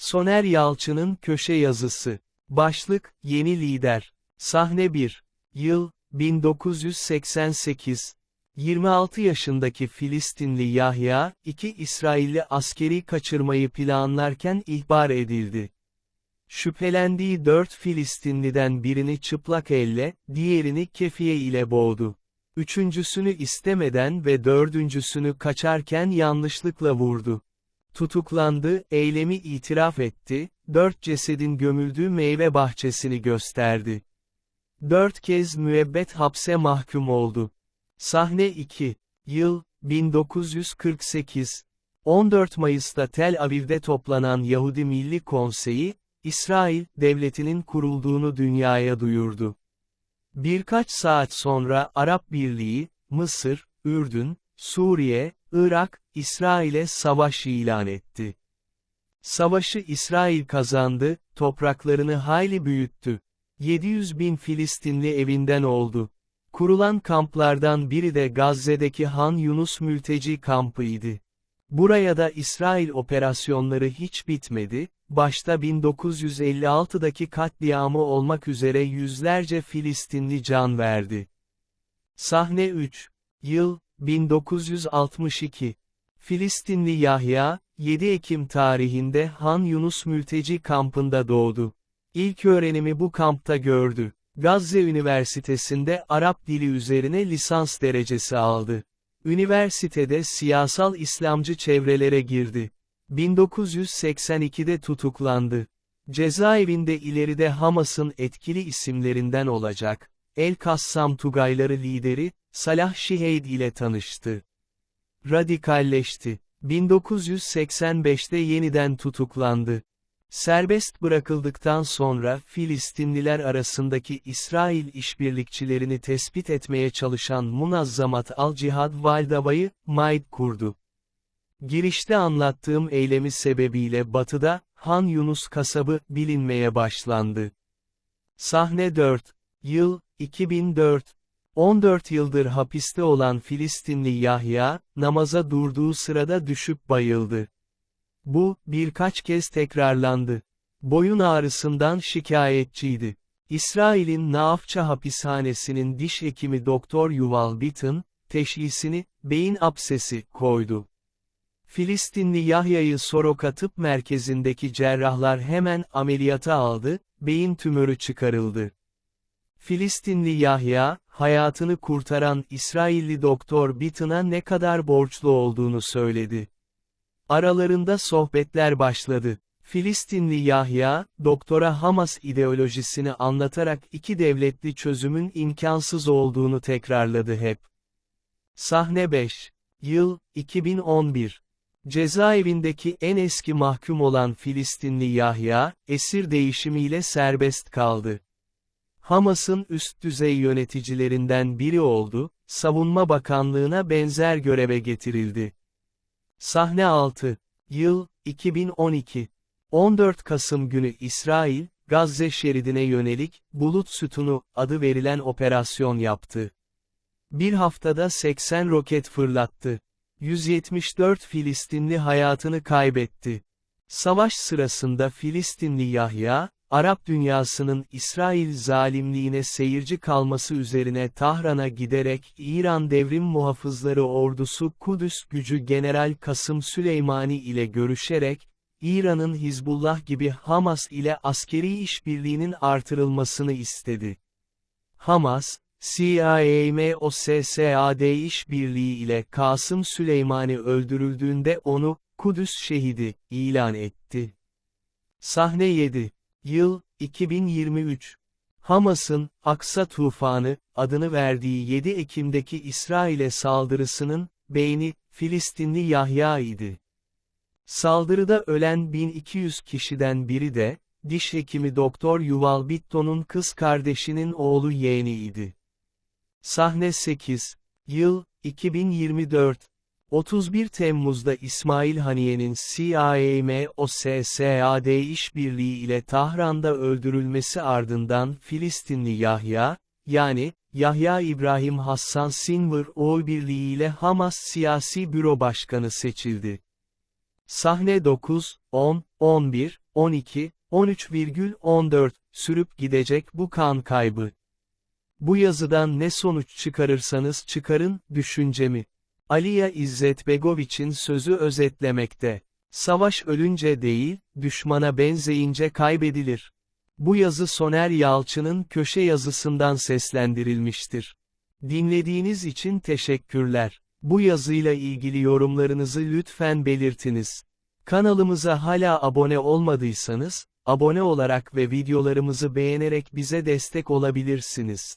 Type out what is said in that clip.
Soner Yalçın'ın köşe yazısı. Başlık, Yeni Lider. Sahne 1. Yıl, 1988. 26 yaşındaki Filistinli Yahya, iki İsrailli askeri kaçırmayı planlarken ihbar edildi. Şüphelendiği dört Filistinliden birini çıplak elle, diğerini kefiye ile boğdu. Üçüncüsünü istemeden ve dördüncüsünü kaçarken yanlışlıkla vurdu. Tutuklandı, eylemi itiraf etti, dört cesedin gömüldüğü meyve bahçesini gösterdi. Dört kez müebbet hapse mahkum oldu. Sahne 2. Yıl, 1948. 14 Mayıs'ta Tel Aviv'de toplanan Yahudi Milli Konseyi, İsrail, devletinin kurulduğunu dünyaya duyurdu. Birkaç saat sonra Arap Birliği, Mısır, Ürdün, Suriye, Irak, İsrail'e savaş ilan etti. Savaşı İsrail kazandı, topraklarını hayli büyüttü. 700 bin Filistinli evinden oldu. Kurulan kamplardan biri de Gazze'deki Han Yunus mülteci kampıydı. Buraya da İsrail operasyonları hiç bitmedi, başta 1956'daki katliamı olmak üzere yüzlerce Filistinli can verdi. Sahne 3. Yıl, 1962. Filistinli Yahya, 7 Ekim tarihinde Han Yunus mülteci kampında doğdu. İlk öğrenimi bu kampta gördü. Gazze Üniversitesi'nde Arap dili üzerine lisans derecesi aldı. Üniversitede siyasal İslamcı çevrelere girdi. 1982'de tutuklandı. Cezaevinde ileride Hamas'ın etkili isimlerinden olacak, El-Kassam Tugayları lideri, Salah Şiheyd ile tanıştı. Radikalleşti. 1985'te yeniden tutuklandı. Serbest bırakıldıktan sonra Filistinliler arasındaki İsrail işbirlikçilerini tespit etmeye çalışan Munazzamat al-Cihad Valdava'yı, MAID kurdu. Girişte anlattığım eylemi sebebiyle batıda, Han Yunus kasabı, bilinmeye başlandı. Sahne 4. Yıl, 2004. 14 yıldır hapiste olan Filistinli Yahya, namaza durduğu sırada düşüp bayıldı. Bu, birkaç kez tekrarlandı. Boyun ağrısından şikayetçiydi. İsrail'in Naafça hapishanesinin diş hekimi Doktor Yuval Bitton, teşhisini, beyin absesi, koydu. Filistinli Yahya'yı Soroka Tıp Merkezi'ndeki cerrahlar hemen ameliyata aldı, beyin tümörü çıkarıldı. Filistinli Yahya, hayatını kurtaran İsrailli doktor Bitton'a ne kadar borçlu olduğunu söyledi. Aralarında sohbetler başladı. Filistinli Yahya, doktora Hamas ideolojisini anlatarak iki devletli çözümün imkansız olduğunu tekrarladı hep. Sahne 5. Yıl, 2011. Cezaevindeki en eski mahkum olan Filistinli Yahya, esir değişimiyle serbest kaldı. Hamas'ın üst düzey yöneticilerinden biri oldu, Savunma Bakanlığına benzer göreve getirildi. Sahne 6. Yıl, 2012. 14 Kasım günü İsrail, Gazze şeridine yönelik, Bulut Sütunu, adı verilen operasyon yaptı. Bir haftada 80 roket fırlattı. 174 Filistinli hayatını kaybetti. Savaş sırasında Filistinli Yahya, Arap dünyasının İsrail zalimliğine seyirci kalması üzerine Tahran'a giderek İran Devrim Muhafızları Ordusu Kudüs Gücü General Kasım Süleymani ile görüşerek, İran'ın Hizbullah gibi Hamas ile askeri işbirliğinin artırılmasını istedi. Hamas, CIAMOSSAD işbirliği ile Kasım Süleymani öldürüldüğünde onu, Kudüs şehidi, ilan etti. Sahne 7 Yıl, 2023. Hamas'ın, Aksa Tufanı, adını verdiği 7 Ekim'deki İsrail'e saldırısının, beyni, Filistinli Yahya idi. Saldırıda ölen 1200 kişiden biri de, diş hekimi Doktor Yuval Bitton'un kız kardeşinin oğlu yeğeniydi. Sahne 8. Yıl, 2024. 31 Temmuz'da İsmail Haniye'nin CIAMOSSAD işbirliği ile Tahran'da öldürülmesi ardından Filistinli Yahya, yani, Yahya İbrahim Hassan Sinvar oy birliği ile Hamas Siyasi Büro Başkanı seçildi. Sahne 9, 10, 11, 12, 13,14, sürüp gidecek bu kan kaybı. Bu yazıdan ne sonuç çıkarırsanız çıkarın, düşüncemi. Aliya İzzet Begoviç'in sözü özetlemekte. Savaş ölünce değil, düşmana benzeyince kaybedilir. Bu yazı Soner Yalçın'ın köşe yazısından seslendirilmiştir. Dinlediğiniz için teşekkürler. Bu yazıyla ilgili yorumlarınızı lütfen belirtiniz. Kanalımıza hala abone olmadıysanız, abone olarak ve videolarımızı beğenerek bize destek olabilirsiniz.